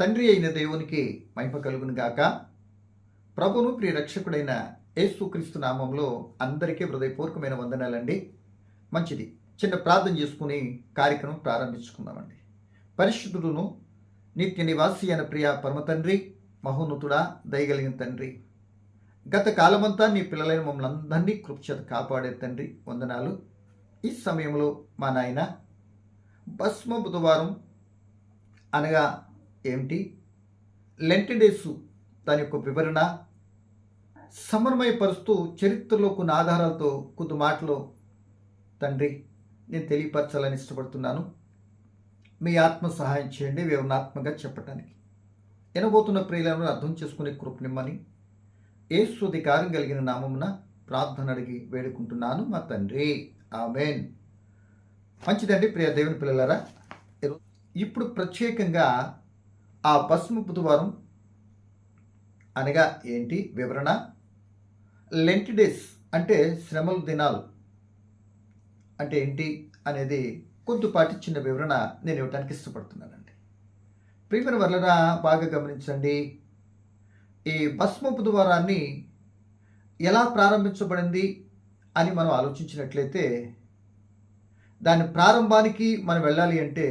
తండ్రి అయిన దేవునికి మహిమ కలుగును గాక. ప్రభును ప్రియ రక్షకుడైన యేసుక్రీస్తు నామంలో అందరికీ హృదయపూర్వకమైన వందనాలండి. మంచిది. చిన్న ప్రార్థన చేసుకుని కార్యక్రమం ప్రారంభించుకుందామండి. పరిశుద్ధుడును నిత్య నివాసి అయిన ప్రియ పరమ తండ్రి మహోన్నతుడా దయగలిగిన తండ్రి గత కాలమంతా నీ పిల్లలైన మమ్మల్ని అందరినీ కృపచేత కాపాడే తండ్రి వందనాలు. ఈ సమయంలో మా నాయన భస్మ బుధవారం అనగా ఏమిటి? లెంటిడేసు దాని యొక్క వివరణ సమన్వయపరుస్తూ చరిత్రలో కొన్ని ఆధారాలతో కొద్ది మాటలు తండ్రి నేను తెలియపరచాలని ఇష్టపడుతున్నాను. మీ ఆత్మ సహాయం చేయండి వివరణాత్మకంగా చెప్పడానికి వినబోతున్న ప్రియులను అర్థం చేసుకునే కృపనిమ్మని ఏసు అధికారం కలిగిన నామమున ప్రార్థన అడిగి వేడుకుంటున్నాను మా తండ్రి. ఆమెన్. మంచిదండి ప్రియ దేవుని పిల్లలారా ఇప్పుడు ప్రత్యేకంగా ఆ పశ్చిమ బుధవారం అనగా ఏంటి వివరణ? లెంట్ డేస్ అంటే శ్రమల దినాలు అంటే ఏంటి అనేది కొద్దిపాటి చిన్న వివరణ నేను ఇవ్వడానికి ఇష్టపడుతున్నానండి. ప్రియమైన వలన బాగా గమనించండి. ఈ భస్మ బుధవారాన్ని ఎలా ప్రారంభించబడింది అని మనం ఆలోచించినట్లయితే దాని ప్రారంభానికి మనం వెళ్ళాలి అంటే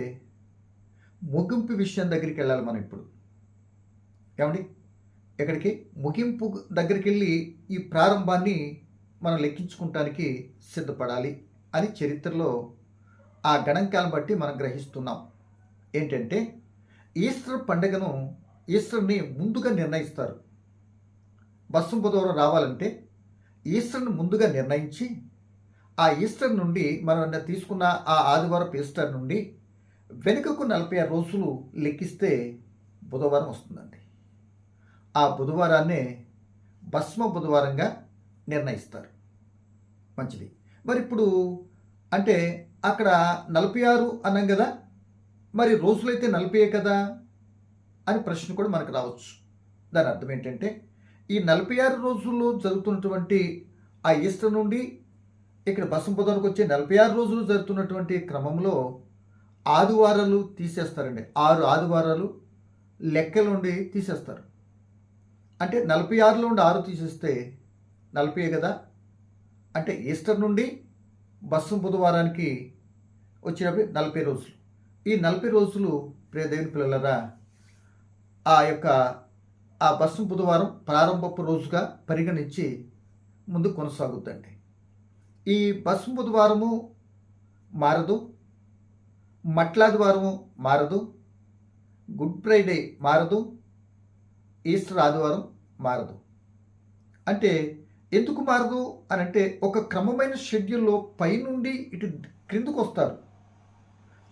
ముగింపు విషయం దగ్గరికి వెళ్ళాలి మనం ఇప్పుడు. ఏమండి? ఇక్కడికి ముగింపు దగ్గరికి వెళ్ళి ఈ ప్రారంభాన్ని మనం లెక్కించుకుంటానికి సిద్ధపడాలి అని చరిత్రలో ఆ గణాంకాలను బట్టి మనం గ్రహిస్తున్నాం. ఏంటంటే ఈస్టర్ పండుగను ఈస్టర్ని ముందుగా నిర్ణయిస్తారు. బస్సు బుధవారం రావాలంటే ఈస్టర్ని ముందుగా నిర్ణయించి ఆ ఈస్టర్ నుండి మనం తీసుకున్న ఆ ఆదివారం ఈస్టర్ నుండి వెనుకకు నలభై ఆరు రోజులు లెక్కిస్తే బుధవారం వస్తుందండి. ఆ బుధవారాన్నే భస్మ బుధవారంగా నిర్ణయిస్తారు. మంచిది. మరి ఇప్పుడు అంటే అక్కడ నలభై ఆరు అన్నాం కదా మరి రోజులైతే నలభై కదా అని ప్రశ్న కూడా మనకు రావచ్చు. దాని అర్థం ఏంటంటే ఈ నలభై ఆరు రోజుల్లో జరుగుతున్నటువంటి ఆ ఈస్టర్ నుండి ఇక్కడ బసం బుధవారికి వచ్చే నలభై ఆరు రోజులు జరుగుతున్నటువంటి క్రమంలో ఆదివారాలు తీసేస్తారండి. ఆరు ఆదివారాలు లెక్కల నుండి తీసేస్తారు. అంటే నలభై ఆరులో నుండి ఆరు తీసేస్తే నలభై కదా? అంటే ఈస్టర్ నుండి బస్సు బుధవారానికి వచ్చినప్పుడు నలభై రోజులు. ఈ నలభై రోజులు ప్రియ దేవుని పిల్లలరా ఆ యొక్క ఆ బస్సు బుధవారం ప్రారంభపు రోజుగా పరిగణించి ముందు కొనసాగుద్దండి. ఈ బస్సు బుధవారము మారదు. మట్లాదివారము మారదు. గుడ్ ఫ్రైడే మారదు. ఈస్టర్ ఆదివారం మారదు. అంటే ఎందుకు మారదు అని అంటే ఒక క్రమమైన షెడ్యూల్లో పైనుండి ఇటు క్రిందకు వస్తారు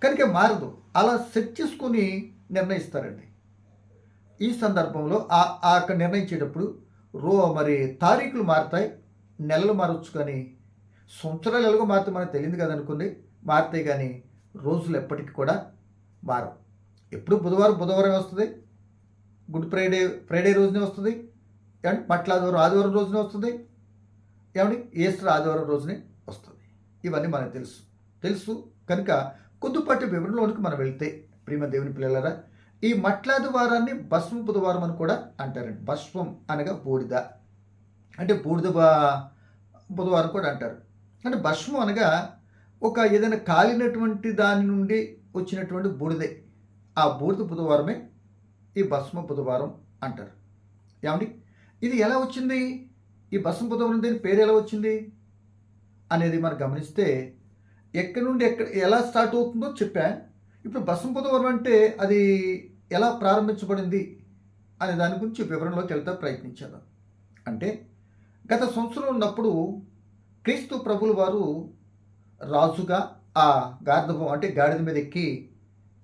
కనుక మారదు. అలా సెట్ చేసుకొని నిర్ణయిస్తారండి. ఈ సందర్భంలో ఆ అక్కడ నిర్ణయించేటప్పుడు రో మరి తారీఖులు మారుతాయి. నెలలు మారచ్చు కానీ సంవత్సరాలు ఎలాగో మారితే మనకు తెలియదు కదా మారితే కానీ రోజులు ఎప్పటికీ కూడా మారవు ఎప్పుడు బుధవారం బుధవారం వస్తుంది. గుడ్ ఫ్రైడే ఫ్రైడే రోజునే వస్తుంది. ఏమంటే పట్ల ఆదివారం ఆదివారం రోజునే వస్తుంది. ఏమండి? ఈస్టర్ ఆదివారం రోజునే వస్తుంది. ఇవన్నీ మనకు తెలుసు. తెలుసు కనుక కొద్దిపాటి వివరణలోనికి మనం వెళ్తే ప్రియమ దేవుని పిల్లలరా ఈ మట్లాది వారాన్ని భస్మ బుధవారం అని కూడా అంటారండి. భస్మం అనగా బూడిద. అంటే బూడిద బుధవారం కూడా అంటారు. అంటే భస్మం అనగా ఒక ఏదైనా కాలినటువంటి దాని నుండి వచ్చినటువంటి బూడిదే. ఆ బూడిద బుధవారమే ఈ భస్మ బుధవారం అంటారు. ఏమండి? ఇది ఎలా వచ్చింది? ఈ భస్మ బుధవారం దీని పేరు ఎలా వచ్చింది? అనేది మనం గమనిస్తే ఎక్కడి నుండి ఎక్కడ ఎలా స్టార్ట్ అవుతుందో చెప్పా. ఇప్పుడు భస్మ బుధవారం అంటే అది ఎలా ప్రారంభించబడింది అనే దాని గురించి వివరణలోకి వెళ్తా ప్రయత్నించాను అంటే గత సంవత్సరం ఉన్నప్పుడు క్రీస్తు ప్రభులు వారు రాజుగా ఆ గార్ధపం అంటే గాడిద మీద ఎక్కి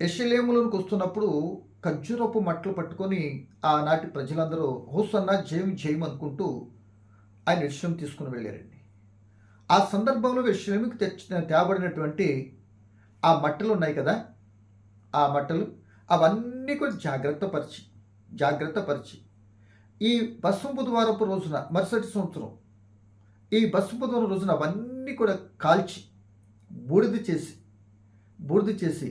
ఎషలేములోనికి వస్తున్నప్పుడు ఖర్జూరపు మట్టలు పట్టుకొని ఆనాటి ప్రజలందరూ హోసన్న జయం జయం అనుకుంటూ ఆయన విషయం తీసుకుని వెళ్ళారండి. ఆ సందర్భంలో విషయంకి తెచ్చిన తేబడినటువంటి ఆ మట్టలు ఉన్నాయి కదా? ఆ మట్టలు అవన్నీ కూడా జాగ్రత్త పరిచి జాగ్రత్త పరిచి. ఈ బస్సు బుధవారపు రోజున మరుసటి సంవత్సరం ఈ బస్సు బుధవారం రోజున అవన్నీ కూడా కాల్చి బూడిద చేసి బూడిద చేసి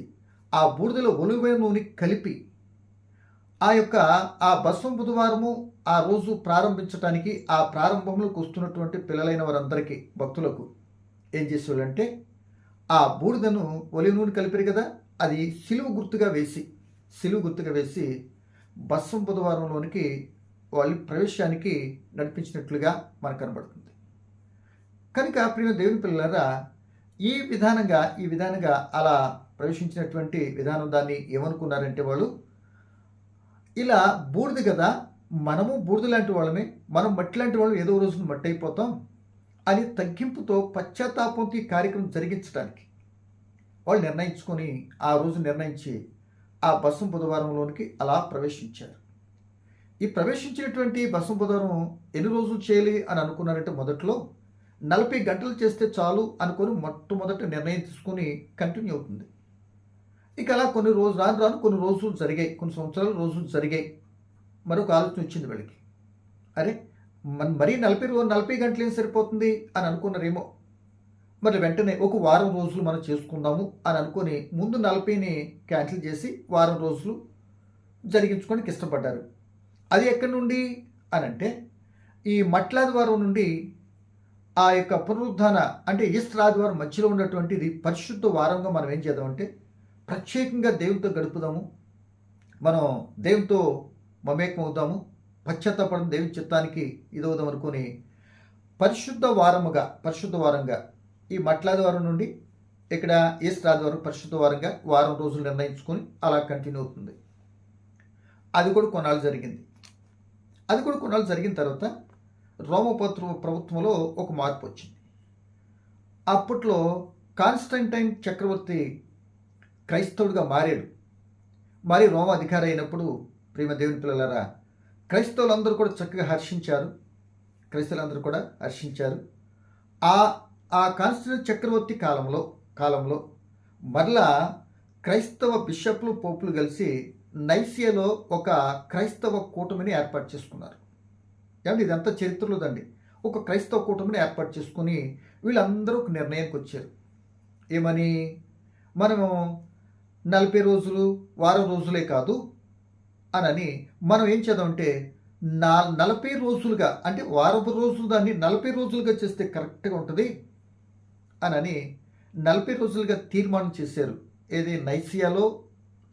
ఆ బూడిదలో ఒలివ నూనె కలిపి ఆ యొక్క ఆ బస్వం బుధవారము ఆ రోజు ప్రారంభించడానికి ఆ ప్రారంభంలోకి వస్తున్నటువంటి పిల్లలైన వారందరికీ భక్తులకు ఏం చేసేవాళ్ళంటే ఆ బూడిదను ఒలివ నూనె కలిపారు కదా అది సిలువు గుర్తుగా వేసి సిలువు గుర్తుగా వేసి బస్వం బుధవారంలోనికి వాళ్ళ ప్రవేశానికి నడిపించినట్లుగా మనకు కనబడుతుంది. కనుక ప్రియ దేవుని పిల్లలారా ఈ విధానంగా ఈ విధానంగా అలా ప్రవేశించినటువంటి విధానం దాన్ని ఏమనుకున్నారంటే వాళ్ళు ఇలా బూడిద కదా మనము బూడిద లాంటి వాళ్ళమే మనం మట్టి లాంటి వాళ్ళు ఏదో రోజున మట్టి అయిపోతాం అని తగ్గింపుతో పశ్చాత్తాపంతో ఈ కార్యక్రమం జరిగించడానికి వాళ్ళు నిర్ణయించుకొని ఆ రోజు నిర్ణయించి ఆ బస్సు బుధవారంలోనికి అలా ప్రవేశించారు. ఈ ప్రవేశించినటువంటి బస్సు బుధవారం ఎన్ని రోజులు చేయాలి అని అనుకున్నారంటే మొదట్లో నలభై గంటలు చేస్తే చాలు అనుకొని మొట్టమొదట నిర్ణయం తీసుకొని కంటిన్యూ అవుతుంది. ఇక అలా కొన్ని రోజు రాను రాను కొన్ని రోజులు జరిగాయి. కొన్ని సంవత్సరాలు రోజులు జరిగాయి. మరొక ఆలోచన వచ్చింది వీళ్ళకి. అరే మన మరీ నలభై రోజు నలభై గంటలు ఏం సరిపోతుంది అని అనుకున్నారేమో. మరి వెంటనే ఒక వారం రోజులు మనం చేసుకుందాము అని అనుకొని ముందు నలభైని క్యాన్సిల్ చేసి వారం రోజులు జరిగించుకోవడానికి ఇష్టపడ్డారు. అది ఎక్కడి నుండి అని అంటే ఈ మట్లాదివారం నుండి ఆ యొక్క పునరుద్ధాన అంటే ఈస్టర్ ఆదివారం మధ్యలో ఉన్నటువంటిది పరిశుద్ధ వారంగా మనం ఏం చేద్దామంటే ప్రత్యేకంగా దేవునితో గడుపుదాము. మనం దేవునితో మమేకం అవుదాము. దేవుని చిత్తానికి ఇదవుదాం అనుకొని పరిశుద్ధ వారముగా పరిశుద్ధ వారంగా ఈ మట్లాదివారం నుండి ఇక్కడ ఈస్టర్ ఆదివారం పరిశుద్ధ వారంగా వారం రోజులు నిర్ణయించుకొని అలా కంటిన్యూ అవుతుంది. అది కూడా కొన్నాళ్ళు జరిగింది. అది కూడా కొన్నాళ్ళు జరిగిన తర్వాత రోమపత్ర ప్రభుత్వంలో ఒక మార్పు వచ్చింది. అప్పట్లో కాన్స్టంటైన్ చక్రవర్తి క్రైస్తవుడిగా మారాడు. మరి రోమ అధికారి అయినప్పుడు ప్రేమ దేవుని పిల్లలారా క్రైస్తవులందరూ కూడా చక్కగా హర్షించారు. క్రైస్తవులందరూ కూడా హర్షించారు. ఆ ఆ కాన్స్టంటైన్ చక్రవర్తి కాలంలో కాలంలో మరలా క్రైస్తవ బిషప్లు పోపులు కలిసి నైసియాలో ఒక క్రైస్తవ కూటమిని ఏర్పాటు చేసుకున్నారు. ఏమంటే ఇదంతా చరిత్రలోదండి. ఒక క్రైస్తవ కూటమిని ఏర్పాటు చేసుకుని వీళ్ళందరూ ఒక నిర్ణయానికి వచ్చారు. ఏమని? మనము నలభై రోజులు వారం రోజులే కాదు అనని మనం ఏం చేద్దామంటే నా నలభై రోజులుగా అంటే వారపు రోజులు దాన్ని నలభై రోజులుగా చేస్తే కరెక్ట్గా ఉంటుంది అనని నలభై రోజులుగా తీర్మానం చేశారు. ఏది? నైసియాలో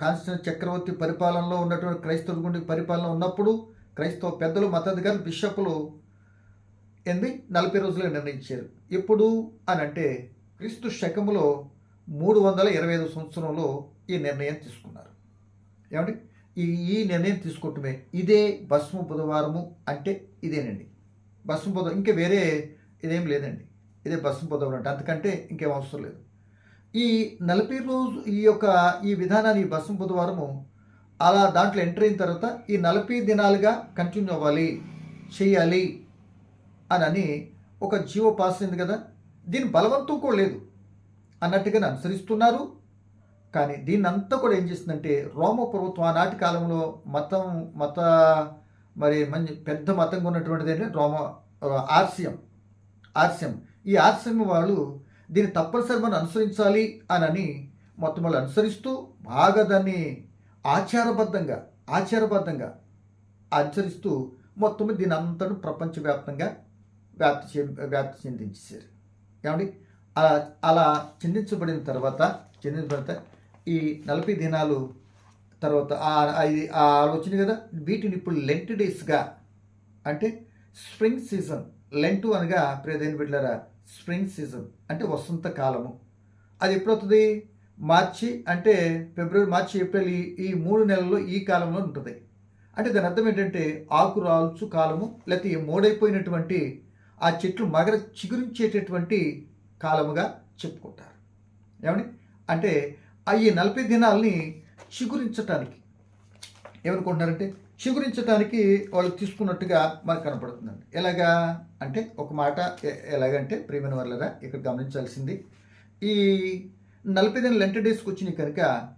కాన్స్టెంట్ చక్రవర్తి పరిపాలనలో ఉన్నటువంటి క్రైస్తవ గుండి పరిపాలన ఉన్నప్పుడు క్రైస్తవ పెద్దలు మతాధికారులు బిషప్లు ఏంది నలభై రోజులు నిర్ణయించారు. ఎప్పుడు అని అంటే క్రీస్తు శకములో మూడు వందల ఇరవై ఐదు సంవత్సరంలో ఈ నిర్ణయం తీసుకున్నారు. ఏమండి? ఈ ఈ నిర్ణయం తీసుకోవటమే. ఇదే భస్మ బుధవారము అంటే ఇదేనండి. భస్మ బుధవారం ఇంకా వేరే ఇదేం లేదండి. ఇదే భస్మ బుధవారం అంటే అంతకంటే ఇంకేం అవసరం లేదు. ఈ నలభై రోజు ఈ యొక్క ఈ విధానాన్ని ఈ భస్మ బుధవారము అలా దాంట్లో ఎంటర్ అయిన తర్వాత ఈ నలభై దినాలుగా కంటిన్యూ అవ్వాలి చేయాలి అని ఒక జీవో పాస్ అయింది కదా. దీని బలవంతం కూడా లేదు. అన్నట్టుగానే అనుసరిస్తున్నారు. కానీ దీన్ని అంతా కూడా ఏం చేస్తుందంటే రోమ ప్రభుత్వం ఆనాటి కాలంలో మతం మత మరి మంచి పెద్ద మతంగా ఉన్నటువంటిది ఏంటంటే రోమ ఆర్సియం. ఆర్సియం. ఈ ఆర్సియం వాళ్ళు దీన్ని తప్పనిసరి మనం అనుసరించాలి అని మొత్తం వాళ్ళు అనుసరిస్తూ బాగా దాన్ని ఆచారబద్ధంగా ఆచారబద్ధంగా ఆచరిస్తూ మొత్తం దీని అంతటా ప్రపంచవ్యాప్తంగా వ్యాప్తి చే వ్యాప్తి చెందించేశారు. ఏమండి? అలా అలా చెందించబడిన తర్వాత చెందిన ఈ నలభై దినాలు తర్వాత ఇది వచ్చింది కదా? వీటిని ఇప్పుడు లెంట్ డేస్గా అంటే స్ప్రింగ్ సీజన్. లెంటు అనగా ప్రియదైన బిడ్డలారా స్ప్రింగ్ సీజన్ అంటే వసంత కాలము. అది ఎప్పుడవుతుంది మార్చి అంటే ఫిబ్రవరి మార్చి ఏప్రిల్ ఈ ఈ మూడు నెలల్లో ఈ కాలంలో ఉంటుంది. అంటే దాని అర్థం ఏంటంటే ఆకు రాల్చు కాలము లేకపోతే మూడైపోయినటువంటి ఆ చెట్లు మగర చిగురించేటటువంటి కాలముగా చెప్పుకుంటారు. ఏమని అంటే ఈ నలభై దినాల్ని చిగురించటానికి ఏమనుకుంటున్నారంటే చిగురించడానికి వాళ్ళు తీసుకున్నట్టుగా మనకు కనపడుతుందండి. ఎలాగా? అంటే ఒక మాట ఎలాగంటే ప్రేమైన వాళ్ళరా ఇక్కడ గమనించాల్సింది ఈ నలభై దిన లెంట డేస్కి వచ్చినాయి కనుక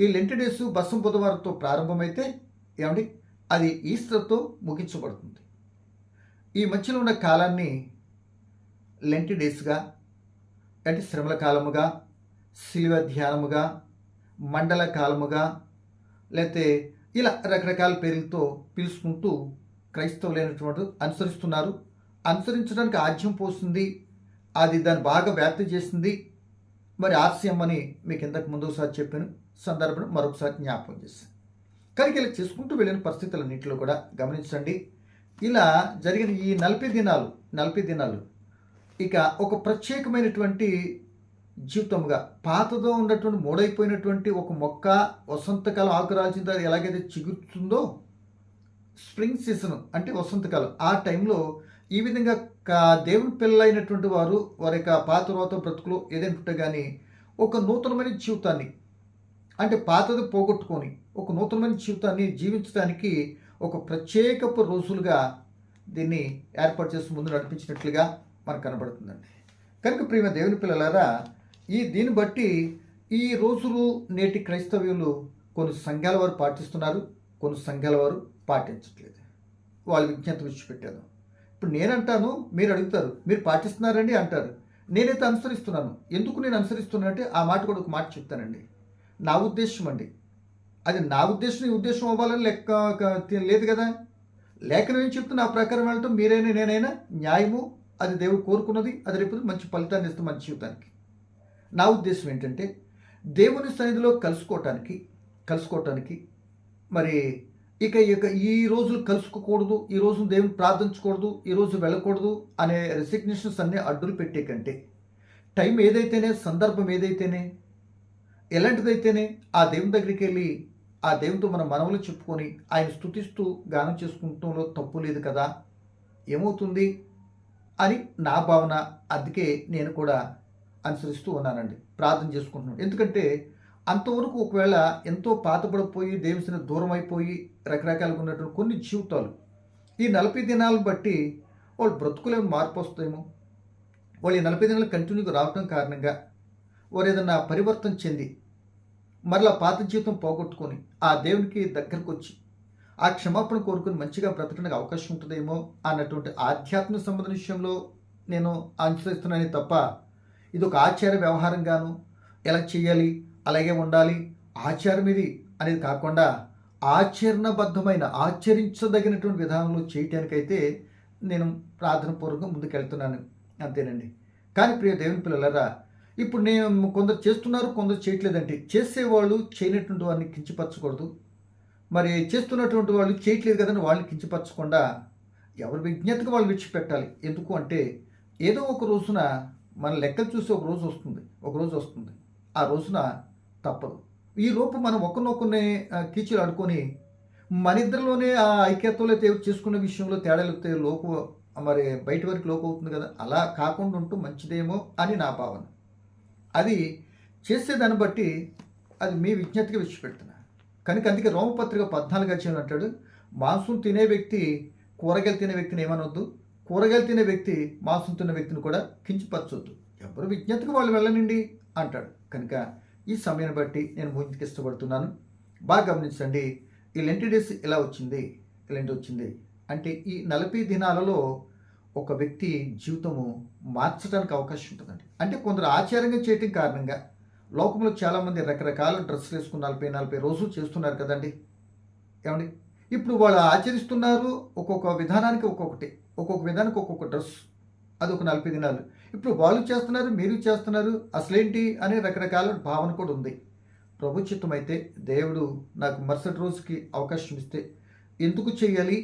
ఈ లెంట డేస్ బస్సు బుధవారంతో ప్రారంభమైతే ఏమండి? అది ఈస్టర్తో ముగించబడుతుంది. ఈ మధ్యలో ఉన్న కాలాన్ని లెంటి డేస్గా అంటే శ్రమల కాలముగా శిలువ ధ్యానముగా మండల కాలముగా లేతే ఇలా రకరకాల పేర్లతో పిలుచుకుంటూ క్రైస్తవులైనటువంటి అనుసరిస్తున్నారు. అనుసరించడానికి ఆజ్యం పోస్తుంది అది దాన్ని బాగా వ్యాప్తి చేసింది మరి ఆర్సీఎం అని మీకు ఇంతకు ముందు ఒకసారి చెప్పాను. సందర్భం మరొకసారి జ్ఞాపకం చేశాను కనుక ఇలా చేసుకుంటూ వెళ్ళిన పరిస్థితులన్నింటిలో కూడా గమనించండి. ఇలా జరిగిన ఈ నలభై దినాలు నలభై దినాలు ఇక ఒక ప్రత్యేకమైనటువంటి జీవితంగా పాతతో ఉన్నటువంటి మూడైపోయినటువంటి ఒక మొక్క వసంతకాలం ఆకురాల్చిన తర్వాత ఎలాగైతే చిగురుతుందో స్ప్రింగ్ సీజన్ అంటే వసంతకాలం ఆ టైంలో ఈ విధంగా కా- దేవుని పిల్లలైనటువంటి వారు వారి యొక్క పాత రోత బ్రతుకులు ఏదైనా ఉంటే కానీ ఒక నూతనమైన జీవితాన్ని అంటే పాతది పోగొట్టుకొని ఒక నూతనమైన జీవితాన్ని జీవించడానికి ఒక ప్రత్యేకపు రోజులుగా దీన్ని ఏర్పాటు చేసి ముందు నడిపించినట్లుగా మనకు కనబడుతుందండి. కనుక ప్రియమ దేవుని పిల్లలారా ఈ దీన్ని బట్టి ఈ రోజులు నేటి క్రైస్తవ్యులు కొన్ని సంఘాల వారు పాటిస్తున్నారు కొన్ని సంఘాల వారు పాటించట్లేదు. వాళ్ళు విజ్ఞత విడిచిపెట్టారు ఇప్పుడు నేనంటాను మీరు అడుగుతారు మీరు పాటిస్తున్నారండి అంటారు. నేనైతే అనుసరిస్తున్నాను. ఎందుకు నేను అనుసరిస్తున్నానంటే ఆ మాట కూడా ఒక మాట చెప్తానండి. నా ఉద్దేశం అండి. అది నా ఉద్దేశం ఈ ఉద్దేశం అవ్వాలని లెక్క లేదు కదా. లేఖనం ఏం చెప్తున్నా ఆ ప్రకారం వెళ్ళటం మీరైనా నేనైనా న్యాయము అది దేవుడు కోరుకున్నది అది రేపు మంచి ఫలితాన్ని ఇస్తుంది మంచి జీవితానికి. నా ఉద్దేశం ఏంటంటే దేవుని సన్నిధిలో కలుసుకోవటానికి కలుసుకోవటానికి మరి ఇక ఇక ఈ రోజులు కలుసుకోకూడదు ఈ రోజు దేవుని ప్రార్థించకూడదు ఈ రోజు వెళ్ళకూడదు అనే రెసిగ్నేషన్స్ అన్నీ అడ్డులు పెట్టే కంటే టైం ఏదైతేనే సందర్భం ఏదైతేనే ఎలాంటిదైతేనే ఆ దేవుని దగ్గరికి వెళ్ళి ఆ దేవునితో మన మనవులు చెప్పుకొని ఆయన స్థుతిస్తూ గానం చేసుకుంటంలో తప్పు లేదు కదా ఏమవుతుంది అని నా భావన అందుకే నేను కూడా అనుసరిస్తూ ఉన్నానండి ప్రార్థన చేసుకుంటున్నాను. ఎందుకంటే అంతవరకు ఒకవేళ ఎంతో పాతపడిపోయి దేవుని దూరం అయిపోయి రకరకాలుగా ఉన్నటువంటి కొన్ని జీవితాలు ఈ నలభై దినాలను బట్టి వాళ్ళు బ్రతుకులేమో మార్పు వస్తాయేమో. వాళ్ళు ఈ నలభై దినాలు కంటిన్యూగా రావటం కారణంగా వారు ఏదన్నా పరివర్తన చెంది మరలా పాత జీవితం పోగొట్టుకొని ఆ దేవునికి దగ్గరకు వచ్చి ఆ క్షమాపణ కోరుకుని మంచిగా బ్రతకడానికి అవకాశం ఉంటుందేమో అన్నటువంటి ఆధ్యాత్మిక సంబంధం విషయంలో నేను అనుసరిస్తున్నానే తప్ప ఇది ఒక ఆచార వ్యవహారంగాను ఎలా చేయాలి అలాగే ఉండాలి. ఆచారం ఇది అనేది కాకుండా ఆచరణబద్ధమైన ఆచరించదగినటువంటి విధానంలో చేయటానికైతే నేను ప్రార్థనపూర్వకంగా ముందుకెళ్తున్నాను. అంతేనండి. కానీ ప్రియ దేవుని పిల్లలరా ఇప్పుడు నేను కొందరు చేస్తున్నారు కొందరు చేయట్లేదంటే చేసేవాళ్ళు చేయనటువంటి వారిని కించపరచకూడదు. మరి చేస్తున్నటువంటి వాళ్ళు చేయట్లేదు కదని వాళ్ళని కించపరచకుండా ఎవరి విజ్ఞతగా వాళ్ళు విడిచిపెట్టాలి. ఎందుకు అంటే ఏదో ఒక రోజున మన లెక్కలు చూసి ఒక రోజు వస్తుంది ఒక రోజు వస్తుంది. ఆ రోజున తప్పదు. ఈ లోపు మనం ఒకరినొకరిని కీచులు అడుకొని మన ఇద్దరిలోనే ఆ ఐక్యతలో చేసుకున్న విషయంలో తేడాలు లోపు మరి బయట వరకు లోపు అవుతుంది కదా? అలా కాకుండా ఉంటూ మంచిదేమో అని నా భావన. అది చేసేదాన్ని బట్టి అది మీ విజ్ఞతకి విడిచిపెడుతున్నా. కనుక అందుకే రోమపత్రిక పద్నాలుగు అధ్యయనం అంటాడు మాంసం తినే వ్యక్తి కూరగాయలు తినే వ్యక్తిని ఏమనొద్దు. కూరగాయలు తినే వ్యక్తి మాంసం తినే వ్యక్తిని కూడా కించిపరచొద్దు. ఎవరు విజ్ఞతకు వాళ్ళు వెళ్ళనండి అంటాడు. కనుక ఈ సమయాన్ని బట్టి నేను ముందుకు ఇష్టపడుతున్నాను బాగా గమనించండి ఈ లెంటి డేస్ ఎలా వచ్చింది ఇలాంటి వచ్చింది అంటే ఈ నలభై దినాలలో ఒక వ్యక్తి జీవితము మార్చడానికి అవకాశం ఉంటుందండి. అంటే కొందరు ఆచారంగా చేయటం కారణంగా లోకంలో చాలామంది రకరకాల డ్రెస్సులు వేసుకుని నలభై నలభై రోజులు చేస్తున్నారు కదండి. ఏమండి? ఇప్పుడు వాళ్ళు ఆచరిస్తున్నారు ఒక్కొక్క విధానానికి ఒక్కొక్కటి ఒక్కొక్క విధానానికి ఒక్కొక్క డ్రెస్ అది ఒక నలభై దినాలు. ఇప్పుడు వాళ్ళు చేస్తున్నారు మీరు చేస్తున్నారు అసలేంటి అనే రకరకాల భావన కూడా ఉంది. ప్రభు అయితే దేవుడు నాకు మరుసటి రోజుకి అవకాశం ఇస్తే ఎందుకు చేయాలి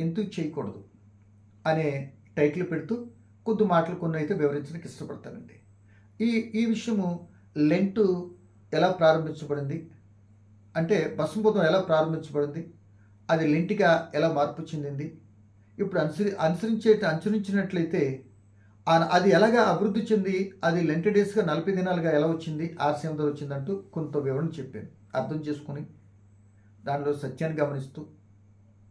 ఎందుకు చేయకూడదు అనే టైటిల్ పెడుతూ కొద్ది మాటలు కొన్ని అయితే వివరించడానికి ఇష్టపడతానండి. ఈ ఈ విషయము లెంటు ఎలా ప్రారంభించబడింది? అంటే భస్మభూతం ఎలా ప్రారంభించబడింది? అది లెంటిగా ఎలా మార్పు చెందింది? ఇప్పుడు అనుసరి అనుసరించే అనుసరించినట్లయితే అది ఎలాగా అభివృద్ధి చెంది? అది లెంటి డేస్గా నలభై దినాలుగా ఎలా వచ్చింది? ఆర్సీఎం ద్వారా వచ్చిందంటూ కొంత వివరణ చెప్పాను అర్థం చేసుకుని దానిలో సత్యాన్ని గమనిస్తూ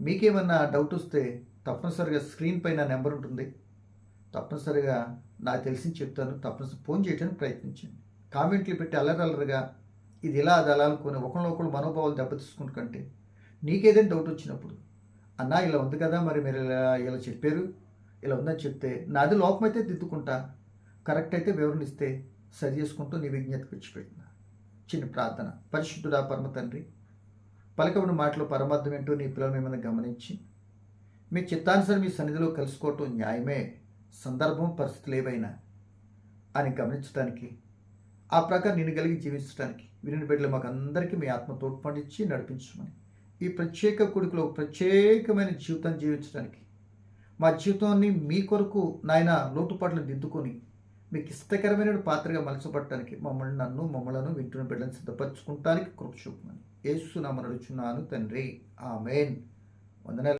మీకేమన్నా డౌట్ వస్తే తప్పనిసరిగా స్క్రీన్ పైన నెంబర్ ఉంటుంది. తప్పనిసరిగా నాకు తెలిసి చెప్తాను. తప్పనిసరి ఫోన్ చేయడానికి ప్రయత్నించండి. కామెంట్లు పెట్టి అల్లరల్లరిగా ఇది ఇలా అది అలా అనుకుని ఒకరినొకరు మనోభావాలు దెబ్బతీసుకుంటు కంటే నీకేదైనా డౌట్ వచ్చినప్పుడు అన్నా ఇలా ఉంది కదా మరి మీరు ఇలా ఇలా చెప్పారు. ఇలా ఉందని చెప్తే నాది లోపమైతే దిద్దుకుంటా. కరెక్ట్ అయితే వివరణ ఇస్తే సరి చేసుకుంటూ నీ విజ్ఞతకు విడిచిపెట్టిన చిన్న ప్రార్థన. పరిశుద్ధుడా పరమ తండ్రి పలకబడిన మాటలు పరమార్థం ఏంటో నీ పిల్లలు మిమ్మల్ని గమనించి మీ చిత్తానుసారి మీ సన్నిధిలో కలుసుకోవటం న్యాయమే సందర్భం పరిస్థితులు ఏవైనా అని గమనించడానికి ఆ ప్రకారం నేను కలిగి జీవించడానికి విని బిడ్డలు మాకు అందరికీ మీ ఆత్మ తోడ్పండించి నడిపించమని ఈ ప్రత్యేక కొడుకులో ప్రత్యేకమైన జీవితం జీవించడానికి మా జీవితాన్ని మీ కొరకు నాయన లోటుపాట్లు దిద్దుకొని మీకు ఇష్టకరమైన పాత్రగా మలచబట్టడానికి మమ్మల్ని నన్ను మమ్మలను వింటున్న బిడ్డలను సిద్ధపరచుకుంటానికి కృప చూపమని. ఏసునామని అడుచున్నాను తండ్రి. ఆమెన్. వందనాలు.